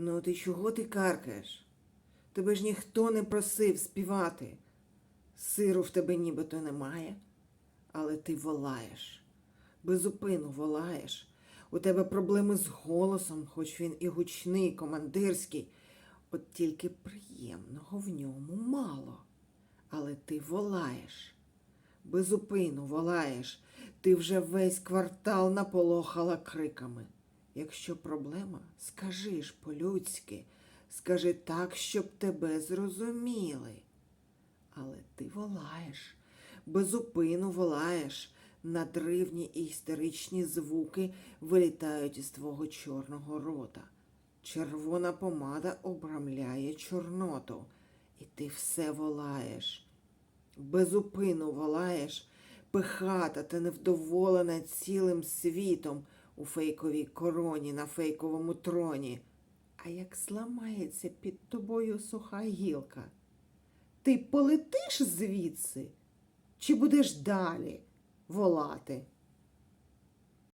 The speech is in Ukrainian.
Ну, ти чого ти каркаєш? Тебе ж ніхто не просив співати. Сиру в тебе нібито немає, але ти волаєш. Безупину волаєш. У тебе проблеми з голосом, хоч він і гучний, командирський. От тільки приємного в ньому мало. Але ти волаєш. Безупину волаєш. Ти вже весь квартал наполохала криками. Якщо проблема, скажи ж по-людськи, скажи так, щоб тебе зрозуміли. Але ти волаєш, безупину волаєш, надривні і істеричні звуки вилітають із твого чорного рота. Червона помада обрамляє чорноту, і ти все волаєш. Безупину волаєш, пихата та невдоволена цілим світом у фейковій короні на фейковому троні. А як зламається під тобою суха гілка, ти полетиш звідси чи будеш далі волати?